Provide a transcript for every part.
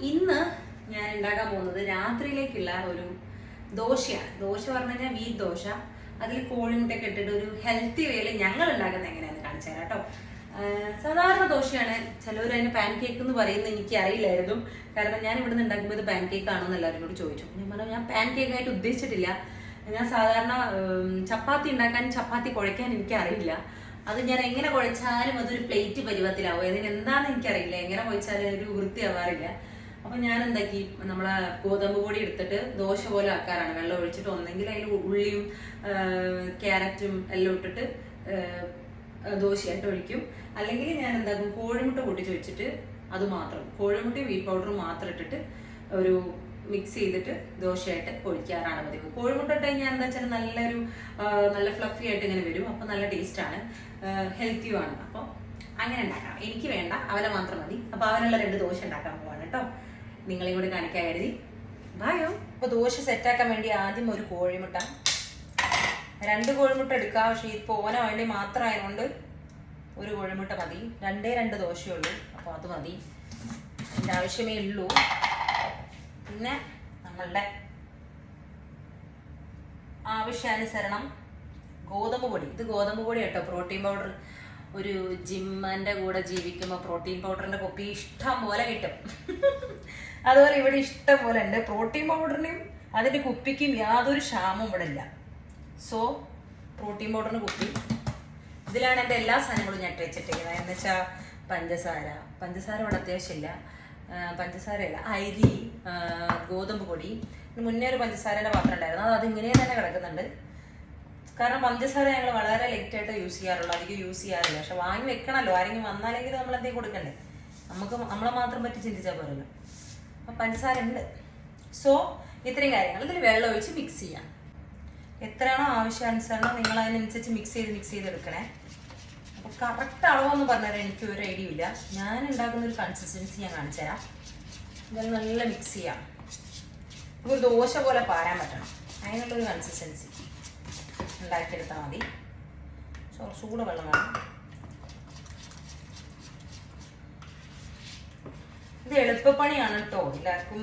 ഇന്ന് ഞാൻ ഉണ്ടാക്കാൻ പോകുന്നത് രാത്രിയിലേക്കുള്ള ഒരു ദോശയാണ്. ദോശ പറഞ്ഞു കഴിഞ്ഞാൽ വീറ്റ് ദോശ. അതിൽ കോഴിമുട്ടൊക്കെ ഇട്ടിട്ട് ഒരു ഹെൽത്തി വേയിൽ ഞങ്ങൾ ഉണ്ടാക്കുന്നത് എങ്ങനെയാണെന്ന് കാണിച്ചു തരാം കേട്ടോ. സാധാരണ ദോശയാണ്. ചിലവർ അതിന് പാൻ കേക്ക് എന്ന് പറയുന്നത് എനിക്ക് അറിയില്ലായിരുന്നു. കാരണം ഞാൻ ഇവിടുന്ന് ഉണ്ടാക്കുമ്പോൾ ഇത് പാൻ കേക്ക് ആണോ എന്ന് എല്ലാവരും കൂടി ചോദിച്ചു. ഞാൻ പറഞ്ഞു ഞാൻ പാൻ കേക്ക് ആയിട്ട് ഉദ്ദേശിച്ചിട്ടില്ല. ഞാൻ സാധാരണ ചപ്പാത്തി ഉണ്ടാക്കാൻ ചപ്പാത്തി കുഴയ്ക്കാൻ എനിക്ക് അറിയില്ല. അത് ഞാൻ എങ്ങനെ കുഴച്ചാലും അതൊരു പ്ലേറ്റ് പരുവത്തിലാവും. അതിന് എന്താണെന്ന് എനിക്കറിയില്ല. എങ്ങനെ കുഴച്ചാലും ഒരു വൃത്തിയാവാറില്ല. അപ്പൊ ഞാൻ എന്താക്കി നമ്മളെ ഗോതമ്പ് പൊടി എടുത്തിട്ട് ദോശ പോലെ ആക്കാറാണ്. വെള്ളം ഒഴിച്ചിട്ട് ഒന്നെങ്കിൽ അതിൽ ഉള്ളിയും ക്യാരറ്റും എല്ലാം ഇട്ടിട്ട് ദോശയായിട്ട് ഒഴിക്കും. അല്ലെങ്കിൽ ഞാൻ എന്താക്കും കോഴിമുട്ട പൊട്ടിച്ച് വെച്ചിട്ട് അത് മാത്രം. കോഴിമുട്ടയും വീറ്റ് പൗഡറും മാത്രം ഇട്ടിട്ട് ഒരു മിക്സ് ചെയ്തിട്ട് ദോശയായിട്ട് ഒഴിക്കാറാണ് പതിവ്. കോഴിമുട്ട ഇട്ട് കഴിഞ്ഞാൽ എന്താ വെച്ചാൽ നല്ലൊരു നല്ല ഫ്ലഫി ആയിട്ട് ഇങ്ങനെ വരും. അപ്പോൾ നല്ല ടേസ്റ്റ് ആണ്. ഹെൽത്തിയും ആണ്. അപ്പോൾ അങ്ങനെ ഉണ്ടാക്കാം. എനിക്ക് വേണ്ട. അവനെ മാത്രം മതി. അപ്പോൾ അവനുള്ള രണ്ട് ദോശ ഉണ്ടാക്കാൻ പോവാണ് കേട്ടോ. നിങ്ങളെയും കൂടി കാണിക്കാൻ കരുതി. ബായോ അപ്പോൾ ദോശ സെറ്റാക്കാൻ വേണ്ടി ആദ്യം ഒരു കോഴിമുട്ട. രണ്ട് കോഴിമുട്ട എടുക്കാം. പക്ഷേ ഇപ്പോൾ ഓന വേണ്ടി മാത്രമായതുകൊണ്ട് ഒരു കോഴിമുട്ട മതി. രണ്ടേ രണ്ട് ദോശയുള്ളൂ അപ്പോൾ അത് മതി. എന്റെ ആവശ്യമേ ഉള്ളൂ. പിന്നെ നമ്മളുടെ ആവശ്യാനുസരണം ഗോതമ്പ് പൊടി. ഇത് ഗോതമ്പ് പൊടി കേട്ടോ. Protein powder. ഒരു ജിമ്മിന്റെ കൂടെ ജീവിക്കുമ്പോൾ പ്രോട്ടീൻ പൗഡറിന്റെ കുപ്പി ഇഷ്ടം പോലെ കിട്ടും. അതുപോലെ ഇവിടെ ഇഷ്ടം പോലെ ഉണ്ട്. പ്രോട്ടീൻ പൗഡറിനും അതിന്റെ കുപ്പിക്കും യാതൊരു ക്ഷാമവും ഇവിടെ ഇല്ല. സോ പ്രോട്ടീൻ പൗഡറിന് കുപ്പി. ഇതിലാണ് എന്റെ എല്ലാ സാധനങ്ങളും ഞാൻ വെച്ചിട്ടിരിക്കുന്നത്. എന്ന് വെച്ചാൽ പഞ്ചസാര. പഞ്ചസാര ഇവിടെ അത്യാവശ്യമില്ല പഞ്ചസാരയല്ല അരി ഗോതമ്പ് പൊടി. മുന്നേ ഒരു പഞ്ചസാരയുടെ പാത്രം ഉണ്ടായിരുന്നു. അത് അതിങ്ങനെ തന്നെ കിടക്കുന്നുണ്ട്. കാരണം പഞ്ചസാര ഞങ്ങൾ വളരെ ആയിട്ട് യൂസ് ചെയ്യാറുള്ളൂ. അധികം യൂസ് ചെയ്യാറില്ല. പക്ഷെ വാങ്ങി വെക്കണമല്ലോ ആരെങ്കിലും വന്നാലെങ്കിൽ നമ്മൾ എന്തെങ്കിലും കൊടുക്കണ്ടേ? നമുക്ക് നമ്മളെ മാത്രം പറ്റി ചിന്തിച്ചാൽ പോരല്ലോ. പഞ്ചസാര ഉണ്ട് സോ ഇത്രയും കാര്യങ്ങൾ ഇതിൽ വെള്ളം ഒഴിച്ച് മിക്സ് ചെയ്യാം. എത്രയാണോ ആവശ്യാനുസരണം നിങ്ങൾ അതിനനുസരിച്ച് മിക്സ് ചെയ്ത് മിക്സ് ചെയ്തെടുക്കണേ. അപ്പോൾ കറക്റ്റ് അളവെന്ന് പറഞ്ഞാൽ എനിക്ക് ഒരു ഐഡിയ ഇല്ല. ഞാൻ ഉണ്ടാക്കുന്ന ഒരു കൺസിസ്റ്റൻസി ഞാൻ കാണിച്ചു തരാം നല്ല മിക്സ് ചെയ്യാം. ഒരു ദോശ പോലെ പാരാൻ പറ്റണം. അതിനുള്ളൊരു കൺസിസ്റ്റൻസി ഉണ്ടാക്കിയെടുത്താൽ മതി. കൂടെ വെള്ളം വേണം. ഇത് എളുപ്പപ്പണിയാണ് കേട്ടോ എല്ലാവർക്കും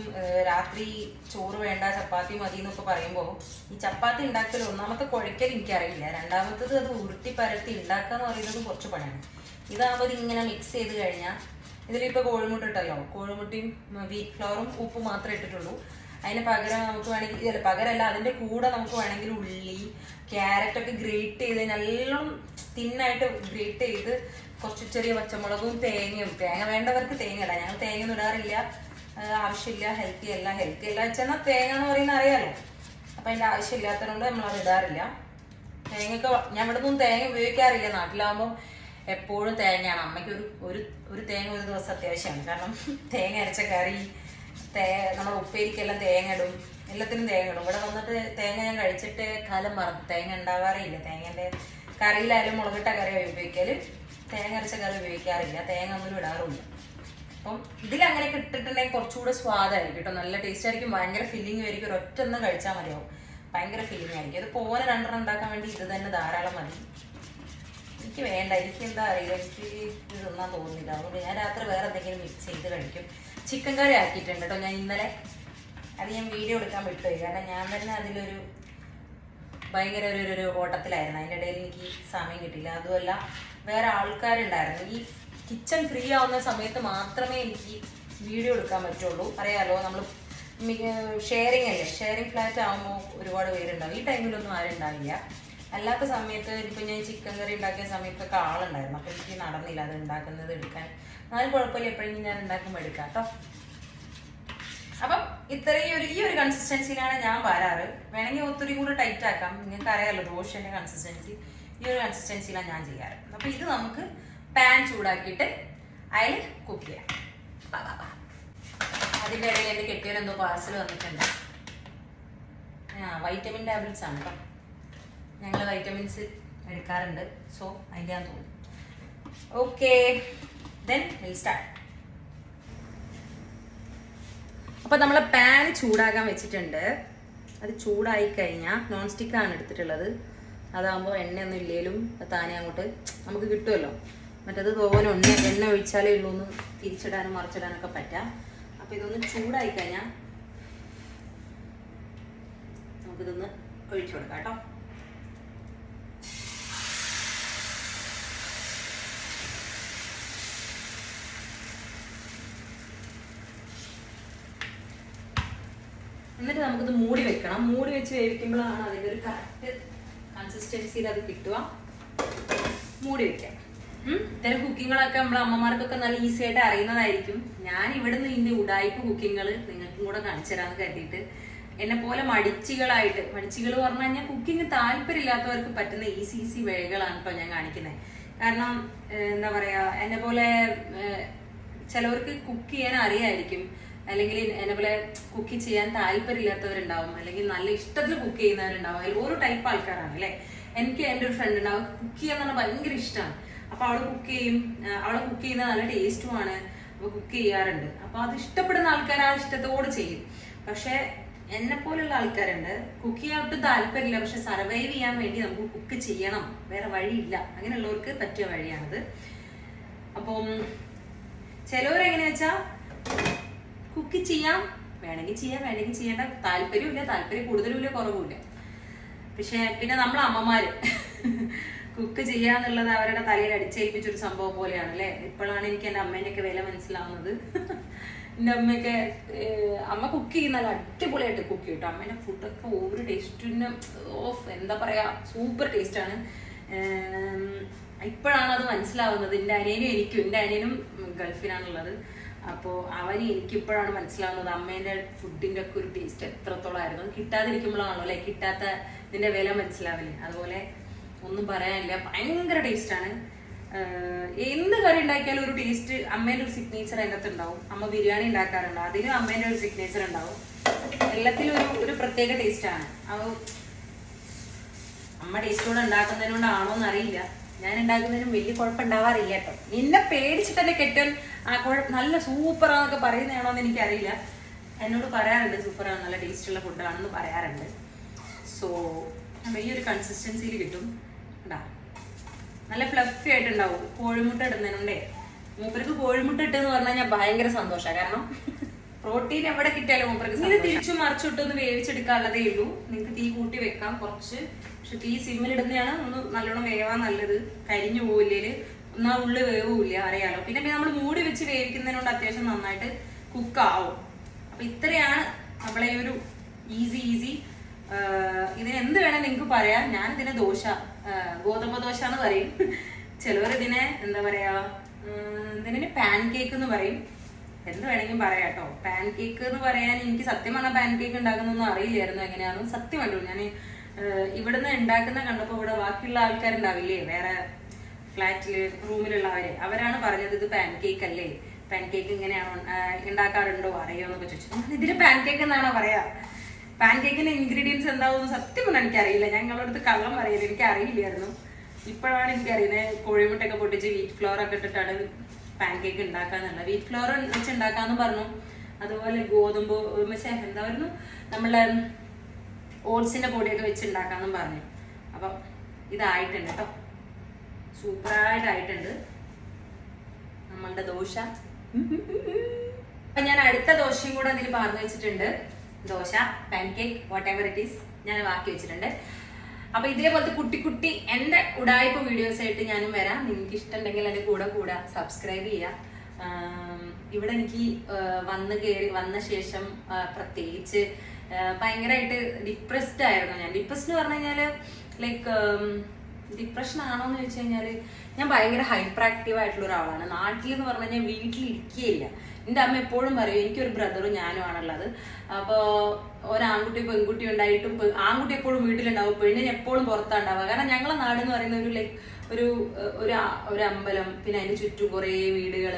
രാത്രി ചോറ് വേണ്ട ചപ്പാത്തി മതി എന്നൊക്കെ പറയുമ്പോൾ ഈ ചപ്പാത്തി ഉണ്ടാക്കൽ ഒന്നാമത്തെ കുഴക്കൽ എനിക്കറിയില്ല. രണ്ടാമത്തത് അത് ഉരുട്ടി പരത്തി ഉണ്ടാക്കുക എന്ന് പറയുന്നത് കുറച്ച് പണിയാണ്. ഇതാകുമ്പോൾ ഇങ്ങനെ മിക്സ് ചെയ്ത് കഴിഞ്ഞാൽ ഇതിലിപ്പോൾ കോഴിമുട്ട ഇട്ടല്ലോ. കോഴിമുട്ടയും വീറ്റ് ഫ്ലവറും ഉപ്പ് മാത്രമേ ഇട്ടിട്ടുള്ളൂ. അതിന് പകരം നമുക്ക് വേണമെങ്കിൽ ഇതല്ല പകരമല്ല അതിന്റെ കൂടെ നമുക്ക് വേണമെങ്കിൽ ഉള്ളി ക്യാരറ്റ് ഒക്കെ ഗ്രേറ്റ് ചെയ്ത് നല്ലോണം തിന്നായിട്ട് ഗ്രേറ്റ് ചെയ്ത് കുറച്ച് ചെറിയ പച്ചമുളകും തേങ്ങയും തേങ്ങ വേണ്ടവർക്ക് തേങ്ങ ഇടാം. ഞങ്ങൾ തേങ്ങ ഇടാറില്ല. ആവശ്യമില്ല ഹെൽത്തി അല്ല ഹെൽത്തി അല്ല വെച്ചാൽ തേങ്ങ എന്ന് പറയുന്നത് അറിയാലോ. അപ്പം അതിന്റെ ആവശ്യമില്ലാത്തതുകൊണ്ട് നമ്മൾ അത് ഇടാറില്ല. തേങ്ങയൊക്കെ ഞാൻ ഇവിടെ നിന്നും തേങ്ങ ഉപയോഗിക്കാറില്ല. നാട്ടിലാവുമ്പോൾ എപ്പോഴും തേങ്ങയാണ്. അമ്മയ്ക്ക് ഒരു ഒരു തേങ്ങ ഒരു ദിവസം അത്യാവശ്യമാണ്. കാരണം തേങ്ങ അരച്ച കറി തേ നമ്മുടെ ഉപ്പേരിക്കെല്ലാം തേങ്ങ ഇടും എല്ലാത്തിനും തേങ്ങ ഇടും ഇവിടെ വന്നിട്ട് തേങ്ങ ഞാൻ കഴിച്ചിട്ട് കാലം മറന്നു. തേങ്ങ ഉണ്ടാവാറില്ല. തേങ്ങേന്റെ കറിയിലായാലും മുളകിട്ട കറി ഉപയോഗിക്കൽ തേങ്ങ അരച്ച കറി ഉപയോഗിക്കാറില്ല. തേങ്ങ ഒന്നും ഇടാറുമില്ല. അപ്പം ഇതിൽ അങ്ങനെ ഇട്ടിട്ടുണ്ടെങ്കിൽ കുറച്ചുകൂടെ സ്വാദായിരിക്കും കേട്ടോ. നല്ല ടേസ്റ്റ് ആയിരിക്കും. ഭയങ്കര ഫില്ലിംഗ് ആയിരിക്കും. ഒറ്റൊന്നും കഴിച്ചാൽ മതിയാവും. ഭയങ്കര ഫില്ലിംഗ് ആയിരിക്കും. അത് പോന രണ്ടെണ്ണം ഉണ്ടാക്കാൻ വേണ്ടി ഇത് തന്നെ ധാരാളം മതി. എനിക്ക് വേണ്ട. എനിക്ക് എന്താ അറിയില്ല. എനിക്ക് ഇത് തിന്നാൻ തോന്നുന്നില്ല. അതുകൊണ്ട് ഞാൻ രാത്രി വേറെ എന്തെങ്കിലും മിക്സ് ചെയ്ത് കഴിക്കും. ചിക്കൻ കറി ആക്കിയിട്ടുണ്ട് കേട്ടോ. ഞാൻ ഇന്നലെ അത് ഞാൻ വീഡിയോ എടുക്കാൻ വിട്ടുപോയി. കാരണം ഞാൻ തന്നെ അതിലൊരു ഭയങ്കര ഒരു ഒരു- ഓട്ടത്തിലായിരുന്നു. അതിന്റെ ഇടയിൽ എനിക്ക് സമയം കിട്ടിയില്ല. അതുമല്ല വേറെ ആൾക്കാരുണ്ടായിരുന്നു. ഈ കിച്ചൺ ഫ്രീ ആവുന്ന സമയത്ത് മാത്രമേ എനിക്ക് വീഡിയോ എടുക്കാൻ പറ്റുള്ളൂ. അറിയാലോ നമ്മൾ ഷെയറിങ് അല്ലേ? ഷെയറിങ് ഫ്ലാറ്റ് ആകുമ്പോൾ ഒരുപാട് പേരുണ്ടാവും. ഈ ടൈമിലൊന്നും ആരും ഉണ്ടാവില്ല അല്ലാത്ത സമയത്ത് ഇപ്പം ഞാൻ ചിക്കൻ കറി ഉണ്ടാക്കിയ സമയത്തൊക്കെ ആളുണ്ടായിരുന്നു. അപ്പം എനിക്ക് നടന്നില്ല അത് ഉണ്ടാക്കുന്നത് എടുക്കാൻ. എന്നാലും കുഴപ്പമില്ല എപ്പോഴെങ്കിലും ഞാൻ ഉണ്ടാക്കുമ്പോൾ എടുക്കാം കേട്ടോ അപ്പം ഇത്രയും ഒരു ഈ ഒരു കൺസിസ്റ്റൻസിയിലാണ് ഞാൻ വരാറ്. വേണമെങ്കിൽ ഒത്തിരി കൂടെ ടൈറ്റ് ആക്കാം. നിങ്ങൾക്ക് അറിയാമല്ലോ ദോശന്റെ കൺസിസ്റ്റൻസി ഈ ഒരു കൺസിസ്റ്റൻസിയിലാണ് ഞാൻ ചെയ്യാറ്. അപ്പം ഇത് നമുക്ക് പാൻ ചൂടാക്കിയിട്ട് അതിൽ കുക്ക് ചെയ്യാം. അതിന്റെ ഇടയിൽ എന്റെ കെട്ടിയവൻ എന്തോ പാർസൽ വന്നിട്ടുണ്ട്. ആ വൈറ്റമിൻ ടാബ്ലറ്റ്സ് ആണ് കേട്ടോ ഞങ്ങൾ വൈറ്റമിൻസ് എടുക്കാറുണ്ട്. സോ അതിന്റെ തോന്നുന്നു ഓക്കെ ദെൻ വിൽ സ്റ്റാർട്ട് അപ്പോൾ നമ്മൾ പാൻ ചൂടാക്കാൻ വെച്ചിട്ടുണ്ട്. അത് ചൂടായി കഴിഞ്ഞാൽ നോൺ സ്റ്റിക്കാണ് എടുത്തിട്ടുള്ളത്. അതാകുമ്പോൾ എണ്ണയൊന്നും ഇല്ലേലും താനെ അങ്ങോട്ട് നമുക്ക് കിട്ടുമല്ലോ മറ്റത് തോനെ എണ്ണ എണ്ണ ഒഴിച്ചാലേ ഉള്ളൂ ഒന്ന് തിരിച്ചിടാനും മറിച്ചിടാനൊക്കെ പറ്റാം. അപ്പൊ ഇതൊന്ന് ചൂടായി കഴിഞ്ഞാൽ നമുക്കിതൊന്ന് ഒഴിച്ചു കൊടുക്കാം കേട്ടോ. എന്നിട്ട് നമുക്കിത് മൂടി വെക്കണം. മൂടി വെച്ച് വേവിക്കുമ്പോഴാണ് അതിന്റെ ഒരു കറക്റ്റ് കൺസിസ്റ്റൻസിയിൽ അത് കിട്ടുക. മൂടി വെക്കാം. ഇത്തരം കുക്കിങ്ങുകളൊക്കെ നമ്മളെ അമ്മമാർക്കൊക്കെ നല്ല ഈസി ആയിട്ട് അറിയുന്നതായിരിക്കും. ഞാൻ ഇവിടുന്ന് ഇതിന്റെ ഉടായ്പ കുക്കിങ്ങുകൾ നിങ്ങൾക്കും കൂടെ കാണിച്ചു തരാമെന്ന് കരുതിയിട്ട് എന്നെ പോലെ മടിച്ചികളായിട്ട് മടിച്ചികൾ പറഞ്ഞു കഴിഞ്ഞാൽ കുക്കിംഗ് താല്പര്യമില്ലാത്തവർക്ക് പറ്റുന്ന ഈസി ഈസി വേകളാണ് ഇപ്പം ഞാൻ കാണിക്കുന്നത്. കാരണം എന്താ പറയുക എന്നെ പോലെ ചിലവർക്ക് കുക്ക് ചെയ്യാൻ അറിയായിരിക്കും. അല്ലെങ്കിൽ എന്നെ പോലെ കുക്ക് ചെയ്യാൻ താല്പര്യമില്ലാത്തവരുണ്ടാവും അല്ലെങ്കിൽ നല്ല ഇഷ്ടത്തിൽ കുക്ക് ചെയ്യുന്നവരുണ്ടാവും. അതിൽ ഓരോ ടൈപ്പ് ആൾക്കാരാണ് അല്ലെ? എനിക്ക് എന്റെ ഒരു ഫ്രണ്ട് ഉണ്ടാവും കുക്ക് ചെയ്യാൻ പറഞ്ഞാൽ ഭയങ്കര ഇഷ്ടമാണ് അപ്പൊ അവൾ കുക്ക് ചെയ്യും അവൾ കുക്ക് ചെയ്യുന്ന നല്ല ടേസ്റ്റുമാണ് അപ്പൊ കുക്ക് ചെയ്യാറുണ്ട്. അപ്പൊ അത് ഇഷ്ടപ്പെടുന്ന ആൾക്കാർ ആ ഇഷ്ടത്തോട് ചെയ്യും. പക്ഷെ എന്നെ പോലുള്ള ആൾക്കാരുണ്ട് കുക്ക് ചെയ്യാൻ ഒട്ടും താല്പര്യമില്ല പക്ഷെ സർവൈവ് ചെയ്യാൻ വേണ്ടി നമുക്ക് കുക്ക് ചെയ്യണം. വേറെ വഴിയില്ല. അങ്ങനെയുള്ളവർക്ക് പറ്റിയ വഴിയാണത്. അപ്പം ചിലവരെങ്ങനെയാ വെച്ചാ കുക്ക് ചെയ്യാം. വേണമെങ്കിൽ ചെയ്യാം വേണമെങ്കിൽ ചെയ്യേണ്ട താല്പര്യമില്ല താല്പര്യം കൂടുതലുമില്ല കുറവുമില്ല. പക്ഷെ പിന്നെ നമ്മൾ അമ്മമാര് കുക്ക് ചെയ്യാന്നുള്ളത് അവരുടെ തലയിൽ അടിച്ചേൽപ്പിച്ചൊരു സംഭവം പോലെയാണ് അല്ലെ? ഇപ്പോഴാണ് എനിക്ക് എന്റെ അമ്മേനെയൊക്കെ വില മനസ്സിലാവുന്നത്. എന്റെ അമ്മയൊക്കെ അമ്മ കുക്ക് ചെയ്യുന്ന അടിപൊളിയായിട്ട് കുക്ക് ചെയ്യും കേട്ടോ. അമ്മേന്റെ ഫുഡൊക്കെ ഒരു ടേസ്റ്റിന് ഓഫ് എന്താ പറയാ സൂപ്പർ ടേസ്റ്റ് ആണ് ഇപ്പോഴാണ് അത് മനസ്സിലാവുന്നത്. എന്റെ അനിയനും എനിക്കും എന്റെ അനിയനും ഗൾഫിലാണുള്ളത്. അപ്പോൾ അവന് എനിക്കിപ്പോഴാണ് മനസ്സിലാവുന്നത് അമ്മേന്റെ ഫുഡിന്റെ ഒക്കെ ഒരു ടേസ്റ്റ് എത്രത്തോളമായിരുന്നു അത് കിട്ടാതിരിക്കുമ്പോഴാണല്ലോ അല്ലെ? കിട്ടാത്ത ഇതിന്റെ വില മനസ്സിലാവില്ലേ അതുപോലെ ഒന്നും പറയാനില്ല. ഭയങ്കര ടേസ്റ്റാണ് എന്ത് കറി ഉണ്ടാക്കിയാലും ഒരു ടേസ്റ്റ് അമ്മേന്റെ ഒരു സിഗ്നേച്ചർ അതിനകത്ത് ഉണ്ടാവും. അമ്മ ബിരിയാണി ഉണ്ടാക്കാറുണ്ടോ. അതിലും അമ്മേന്റെ ഒരു സിഗ്നേച്ചർ ഉണ്ടാവും. എല്ലാത്തിലും ഒരു ഒരു പ്രത്യേക ടേസ്റ്റാണ് അത് അമ്മ ടേസ്റ്റോടെ ഉണ്ടാക്കുന്നതിനോണ്ടാണോ എന്ന് അറിയില്ല ഞാൻ ഉണ്ടാക്കുന്നതിനും വലിയ കുഴപ്പമുണ്ടാവാറില്ല കേട്ടോ. നിന്നെ പേടിച്ചിട്ട് തന്നെ കെട്ടൻ ആ കുഴപ്പം നല്ല സൂപ്പറാന്നൊക്കെ പറയുന്നതാണോ എന്ന് എനിക്കറിയില്ല. എന്നോട് പറയാറുണ്ട് സൂപ്പറാണ് നല്ല ടേസ്റ്റുള്ള ഫുഡാണെന്ന് പറയാറുണ്ട്. സോ ഈ ഒരു കൺസിസ്റ്റൻസിയിൽ കിട്ടും. ഉണ്ടാ നല്ല ഫ്ലഫി ആയിട്ടുണ്ടാവും. കോഴിമുട്ട ഇടുന്നതിനുണ്ടേ. മൂപ്പർക്ക് കോഴിമുട്ട ഇട്ടെന്ന് പറഞ്ഞാൽ ഞാൻ ഭയങ്കര സന്തോഷമാണ് കാരണം പ്രോട്ടീൻ എവിടെ കിട്ടിയാലും മൂപ്പർക്ക് ഇത് തിരിച്ചു മറിച്ചിട്ടൊന്ന് വേവിച്ചെടുക്കാനുള്ളതേ ഉള്ളൂ. നിങ്ങൾക്ക് തീ കൂട്ടി വെക്കാം കുറച്ച്. പക്ഷെ തീ സിമ്മിൽ ഇടുന്നതാണ് ഒന്ന് നല്ലോണം വേവാൻ നല്ലത്. കരിഞ്ഞു പോവില്ലേൽ എന്നാ ഉള്ളു വേവില്ല അറിയാലോ. പിന്നെ നമ്മൾ മൂടി വെച്ച് വേവിക്കുന്നതിനോട് അത്യാവശ്യം നന്നായിട്ട് കുക്ക് ആവും. അപ്പൊ ഇത്രയാണ് നമ്മളെ ഒരു ഈസി ഈസി ഇതിന് എന്ത് വേണം നിങ്ങൾക്ക് പറയാം. ഞാൻ ഇതിനെ ദോശ ഗോതമ്പ ദോശ എന്ന് പറയും. ചിലവർ ഇതിനെ എന്താ പറയാ ഇതിനെ പാൻ കേക്ക് എന്ന് പറയും. എന്ത് വേണമെങ്കിലും പറയാം കേട്ടോ പാൻ കേക്ക് എന്ന് പറയാൻ എനിക്ക് സത്യം പറഞ്ഞാൽ പാൻ കേക്ക് ഉണ്ടാക്കുന്നൊന്നും അറിയില്ലായിരുന്നു എങ്ങനെയാണെന്ന് കണ്ടു ഞാൻ ഇവിടുന്ന് ഉണ്ടാക്കുന്ന കണ്ടപ്പോൾ ഇവിടെ ബാക്കിയുള്ള ആൾക്കാരുണ്ടാവില്ലേ? വേറെ ഫ്ലാറ്റിൽ റൂമിലുള്ളവരെ. അവരാണ് പറഞ്ഞത് ഇത് പാൻ കേക്ക് അല്ലേ? പാൻ കേക്ക് ഇങ്ങനെയാണോ ഉണ്ടാക്കാറുണ്ടോ അറിയോ എന്നൊക്കെ ചോദിച്ചു ഇതിന് പാൻ കേക്ക് എന്നാണോ പറയാ? പാൻ കേക്കിന്റെ ഇൻഗ്രീഡിയൻസ് എന്താവും സത്യം ഒന്നും എനിക്കറിയില്ല. ഞങ്ങളുടെ അടുത്ത് കള്ളം പറയില്ല എനിക്ക് അറിയില്ലായിരുന്നു ഇപ്പോഴാണ് എനിക്കറിയുന്നത് കോഴിമുട്ടയൊക്കെ പൊട്ടിച്ച് വീറ്റ് ഫ്ലോർ ഒക്കെ ഇട്ടിട്ടാണ് പാൻ കേക്ക് ഉണ്ടാക്കാന്നുള്ളത് വീറ്റ് ഫ്ലോർ വെച്ച് ഉണ്ടാക്കാന്ന് പറഞ്ഞു. അതുപോലെ ഗോതമ്പ് പക്ഷേ എന്തായിരുന്നു നമ്മളെ ഓട്സിന്റെ പൊടിയൊക്കെ വെച്ച് ഉണ്ടാക്കാന്നും പറഞ്ഞു. അപ്പം ഇതായിട്ടുണ്ട് കേട്ടോ. സൂപ്പറായിട്ടായിട്ടുണ്ട്. നമ്മളുടെ ദോശ. അപ്പൊ ഞാൻ അടുത്ത ദോശയും കൂടെ അതിൽ പറഞ്ഞു വെച്ചിട്ടുണ്ട്. Dosa pancake whatever it is ഞാൻ ബാക്കി വെച്ചിട്ടുണ്ട്. അപ്പൊ ഇതേപോലത്തെ കുട്ടി കുട്ടി എന്റെ ഉടായ്പ വീഡിയോസ് ആയിട്ട് ഞാനും വരാം. നിങ്ങൾക്ക് ഇഷ്ടമുണ്ടെങ്കിൽ എന്റെ കൂടെ കൂടെ. സബ്സ്ക്രൈബ് ചെയ്യാം. ഇവിടെ എനിക്ക് വന്ന് കയറി വന്ന ശേഷം പ്രത്യേകിച്ച് ഭയങ്കരമായിട്ട് ഡിപ്രസ്ഡ് ആയിരുന്നു ഞാൻ. ഡിപ്രസ്ഡ് എന്ന് പറഞ്ഞു കഴിഞ്ഞാൽ ലൈക്ക് ഡിപ്രഷൻ ആണോന്ന് ചോദിച്ചു കഴിഞ്ഞാൽ ഞാൻ ഭയങ്കര ഹൈപ്പർ ആക്റ്റീവ് ആയിട്ടുള്ള ഒരാളാണ്. നാട്ടിൽ എന്ന് പറഞ്ഞാൽ കഴിഞ്ഞാൽ വീട്ടിലിരിക്കുകയില്ല എന്റെ അമ്മ എപ്പോഴും പറയും എനിക്കൊരു ബ്രദറും ഞാനും ആണുള്ളത്. അപ്പോൾ ഒരാൺകുട്ടി പെൺകുട്ടി ഉണ്ടായിട്ടും ആൺകുട്ടി എപ്പോഴും വീട്ടിലുണ്ടാവും. പെണ്ണിന് എപ്പോഴും പുറത്താണ് ഉണ്ടാവുക കാരണം ഞങ്ങളെ നാട് എന്ന് പറയുന്ന ഒരു ലൈക്ക് ഒരു ഒരു ഒരു അമ്പലം പിന്നെ അതിന് ചുറ്റും കുറേ വീടുകൾ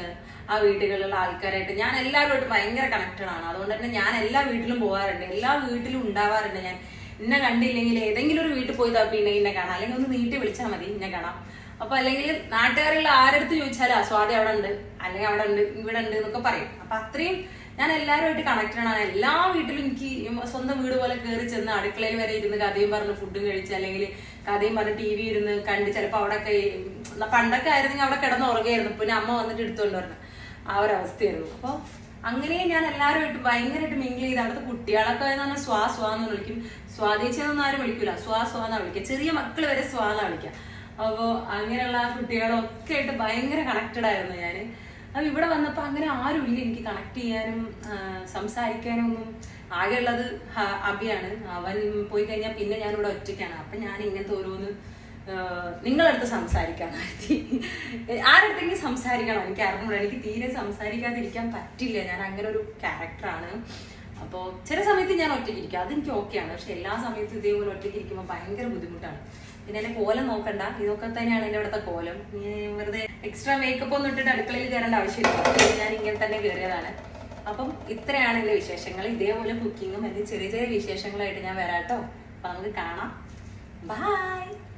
ആ വീടുകളിലുള്ള ആൾക്കാരായിട്ട് ഞാൻ എല്ലാവരുമായിട്ട് ഭയങ്കര കണക്റ്റഡ് ആണ്. അതുകൊണ്ട് തന്നെ ഞാൻ എല്ലാ വീട്ടിലും പോകാറുണ്ട് എല്ലാ വീട്ടിലും ഉണ്ടാവാറുണ്ട് ഞാൻ. എന്നെ കണ്ടില്ലെങ്കിൽ ഏതെങ്കിലും ഒരു വീട്ടിൽ പോയി തപ്പിണ്ടെങ്കിൽ എന്നെ കാണാം. അല്ലെങ്കിൽ ഒന്ന് നീട്ടി വിളിച്ചാൽ മതി എന്നെ കാണാം. അപ്പൊ അല്ലെങ്കിൽ നാട്ടുകാരുള്ള ആരെടുത്ത് ചോദിച്ചാലും ആ സ്വാതി അവിടെ ഉണ്ട്. അല്ലെങ്കിൽ അവിടെ ഉണ്ട് ഇവിടെ ഉണ്ട് എന്നൊക്കെ പറയും. അപ്പൊ അത്രയും ഞാൻ എല്ലാവരുമായിട്ട് കണക്റ്റഡ് ആണ് എല്ലാ വീട്ടിലും എനിക്ക് സ്വന്തം വീട് പോലെ കയറി ചെന്ന് അടുക്കളയിൽ വരെ ഇരുന്ന് കഥയും പറഞ്ഞ് ഫുഡും കഴിച്ച് അല്ലെങ്കിൽ കഥയും പറഞ്ഞ് ടി വി ഇരുന്ന് കണ്ട് ചിലപ്പോൾ അവിടെയൊക്കെ പണ്ടൊക്കെ ആയിരുന്നെങ്കിൽ അവിടെ കിടന്ന് ഉറങ്ങായിരുന്നു പിന്നെ അമ്മ വന്നിട്ട് എടുത്തുകൊണ്ട് പറഞ്ഞു ആ ഒരു അവസ്ഥയായിരുന്നു. അപ്പോൾ അങ്ങനെ ഞാൻ എല്ലാവരുമായിട്ട് ഭയങ്കരമായിട്ട് മിങ്കിൾ ചെയ്ത് അവിടുത്തെ കുട്ടികളൊക്കെ എന്ന് പറഞ്ഞാൽ സ്വാ സ്വാ എന്ന് വിളിക്കും. സ്വാദേശിയെന്നൊന്നും ആരും വിളിക്കൂല. സ്വാ സ്വാ വിളിക്കുക. ചെറിയ മക്കൾ വരെ സ്വാ വിളിക്കുക. അപ്പോൾ അങ്ങനെയുള്ള ആ കുട്ടികളൊക്കെ ആയിട്ട് ഭയങ്കര കണക്റ്റഡ് ആയിരുന്നു ഞാൻ അപ്പൊ ഇവിടെ വന്നപ്പോൾ അങ്ങനെ ആരുമില്ല എനിക്ക് കണക്ട് ചെയ്യാനും സംസാരിക്കാനും ഒന്നും ആകെയുള്ളത് അഭിയാണ് അവൻ പോയി കഴിഞ്ഞാൽ പിന്നെ ഞാൻ ഞാനിവിടെ ഒറ്റയ്ക്കാണ്. അപ്പം ഞാൻ ഇങ്ങനത്തെ ഓരോന്ന് നിങ്ങളടുത്ത് സംസാരിക്കാൻ ആരടുത്തെങ്കിലും സംസാരിക്കണം? എനിക്ക് അറിഞ്ഞൂടാ. എനിക്ക് തീരെ സംസാരിക്കാതിരിക്കാൻ പറ്റില്ല. ഞാൻ അങ്ങനെ ഒരു ക്യാരക്ടറാണ് അപ്പോൾ ചില സമയത്ത് ഞാൻ ഒറ്റയ്ക്ക് ഇരിക്കും. അതെനിക്ക് ഓക്കെയാണ് പക്ഷെ എല്ലാ സമയത്തും ഇതേപോലെ ഒറ്റയ്ക്ക് ഇരിക്കുമ്പോൾ ഭയങ്കര ബുദ്ധിമുട്ടാണ്. പിന്നെ എന്റെ കോലം നോക്കണ്ട. ഇതൊക്കെ തന്നെയാണ് എന്റെ അവിടുത്തെ കോലം. വെറുതെ എക്സ്ട്രാ മേക്കപ്പ് ഒന്നും ഇട്ടിട്ട് അടുക്കളയിൽ കയറേണ്ട ആവശ്യമില്ല. ഞാൻ ഇങ്ങനെ തന്നെ കയറിയതാണ്. അപ്പം ഇത്രയാണ് എന്റെ വിശേഷങ്ങൾ. ഇതേപോലെ കുക്കിങ്ങും എന്റെ ചെറിയ ചെറിയ വിശേഷങ്ങളായിട്ട് ഞാൻ വരാട്ടോ. അപ്പൊ നമുക്ക് കാണാം. ബൈ